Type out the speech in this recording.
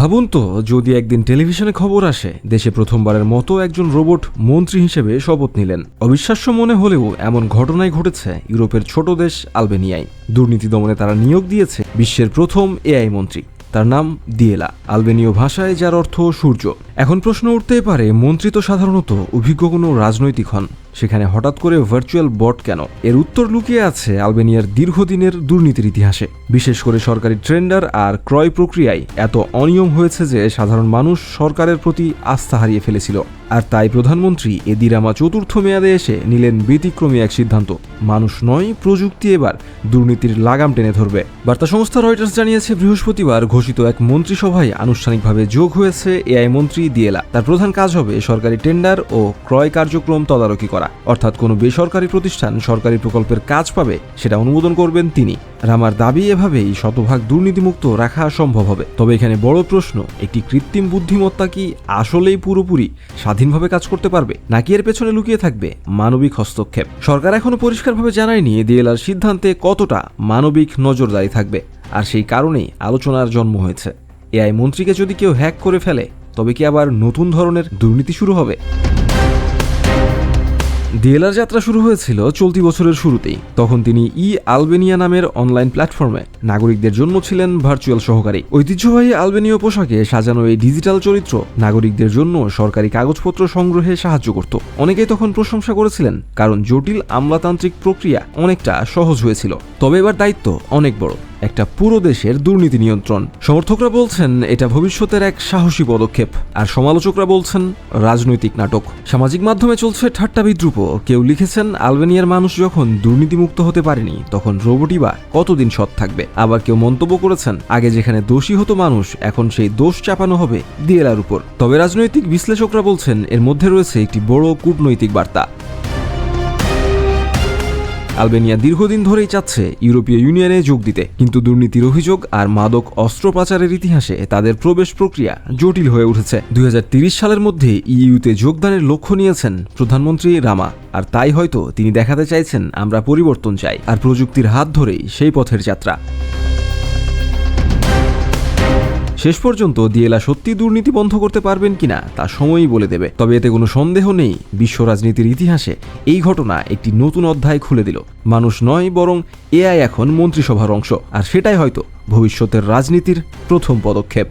ভাবুন তো, যদি একদিন টেলিভিশনে খবর আসে, দেশে প্রথমবারের মতো একজন রোবট মন্ত্রী হিসেবে শপথ নিলেন। অবিশ্বাস্য মনে হলেও এমন ঘটনাই ঘটেছে ইউরোপের ছোট দেশ আলবেনিয়ায়। দুর্নীতি দমনে তারা নিয়োগ দিয়েছে বিশ্বের প্রথম এআই মন্ত্রী। তার নাম দিয়েলা। আলবেনীয় ভাষায় যার অর্থ সূর্য। এখন প্রশ্ন উঠতেই পারে, মন্ত্রী তো সাধারণত অভিজ্ঞ কোনো রাজনৈতিক হন। সেখানে হঠাৎ করে ভার্চুয়াল বট কেন? এর উত্তর লুকিয়ে আছে আলবেনিয়ার দীর্ঘদিনের দুর্নীতির ইতিহাসে। বিশেষ করে সরকারি ট্রেন্ডার আর ক্রয় প্রক্রিয়ায় এত অনিয়ম হয়েছে যে সাধারণ মানুষ সরকারের প্রতি আস্থা হারিয়ে ফেলেছিল। আর তাই প্রধানমন্ত্রী এদিরামা চতুর্থ মেয়াদে এসে নিলেন ব্যতিক্রমী এক সিদ্ধান্ত। মানুষ নয়, প্রযুক্তি এবার দুর্নীতির লাগাম টেনে ধরবে। বার্তা সংস্থা রয়টার্স জানিয়েছে, বৃহস্পতিবার ঘোষিত এক মন্ত্রিসভায় আনুষ্ঠানিকভাবে যোগ হয়েছে এআই মন্ত্রী দিয়েলা। তার প্রধান কাজ হবে সরকারি টেন্ডার ও ক্রয় কার্যক্রম তদারকি করা। অর্থাৎ কোনো বেসরকারি প্রতিষ্ঠান সরকারি প্রকল্পের কাজ পাবে, সেটা অনুমোদন করবেন তিনি। রামার দাবি এভাবেই শতভাগ দুর্নীতিমুক্ত রাখা সম্ভব হবে। তবে এখানে বড় প্রশ্ন, একটি কৃত্রিম বুদ্ধিমত্তা কি আসলেই পুরোপুরি স্বাধীনভাবে কাজ করতে পারবে, নাকি এর পেছনে লুকিয়ে থাকবে মানবিক হস্তক্ষেপ? সরকার এখনও পরিষ্কারভাবে জানায়নি দিয়েলার সিদ্ধান্তে কতটা মানবিক নজরদারি থাকবে। আর সেই কারণেই আলোচনার জন্ম হয়েছে। এআই মন্ত্রীকে যদি কেউ হ্যাক করে ফেলে তবে কি আবার নতুন ধরনের দুর্নীতি শুরু হবে? ডিএলআর যাত্রা শুরু হয়েছিল চলতি বছরের শুরুতেই। তখন তিনি ই আলবেনিয়া নামের অনলাইন প্ল্যাটফর্মে নাগরিকদের জন্য ছিলেন ভার্চুয়াল সহকারী। ঐতিহ্যবাহী আলবেনীয় পোশাকে সাজানো এই ডিজিটাল চরিত্র নাগরিকদের জন্য সরকারি কাগজপত্র সংগ্রহে সাহায্য করত। অনেকেই তখন প্রশংসা করেছিলেন, কারণ জটিল আমলাতান্ত্রিক প্রক্রিয়া অনেকটা সহজ হয়েছিল। তবে এবার দায়িত্ব অনেক বড়। একটা পুরো দেশের দুর্নীতি নিয়ন্ত্রণ। সমর্থকরা বলছেন, এটা ভবিষ্যতের এক সাহসী পদক্ষেপ। আর সমালোচকরা বলছেন, রাজনৈতিক নাটক। সামাজিক মাধ্যমে চলছে ঠাট্টা বিদ্রুপ। কেউ লিখেছেন, আলবেনিয়ার মানুষ যখন দুর্নীতিমুক্ত হতে পারেনি, তখন রোবটই বা কতদিন সৎ থাকবে? আবার কেউ মন্তব্য করেছেন, আগে যেখানে দোষী হতো মানুষ, এখন সেই দোষ চাপানো হবে দিয়েলার উপর। তবে রাজনৈতিক বিশ্লেষকরা বলছেন, এর মধ্যে রয়েছে একটি বড় কূটনৈতিক বার্তা। আলবেনিয়া দীর্ঘদিন ধরেই চাচ্ছে ইউরোপীয় ইউনিয়নে যোগ দিতে। কিন্তু দুর্নীতির অভিযোগ আর মাদক অস্ত্র পাচারের ইতিহাসে তাদের প্রবেশ প্রক্রিয়া জটিল হয়ে উঠেছে। দুই সালের মধ্যে ইইউতে যোগদানের লক্ষ্য নিয়েছেন প্রধানমন্ত্রী রামা। আর তাই হয়তো তিনি দেখাতে চাইছেন আমরা পরিবর্তন চাই। আর প্রযুক্তির হাত ধরেই সেই পথের যাত্রা। শেষ পর্যন্ত দিয়েলা সত্যি দুর্নীতি বন্ধ করতে পারবেন কিনা তা সময়ই বলে দেবে। তবে এতে কোনো সন্দেহ নেই, বিশ্ব রাজনীতির ইতিহাসে এই ঘটনা একটি নতুন অধ্যায় খুলে দিল। মানুষ নয়, বরং এআই এখন মন্ত্রিসভার অংশ, আর সেটাই হয়তো ভবিষ্যতের রাজনীতির প্রথম পদক্ষেপ।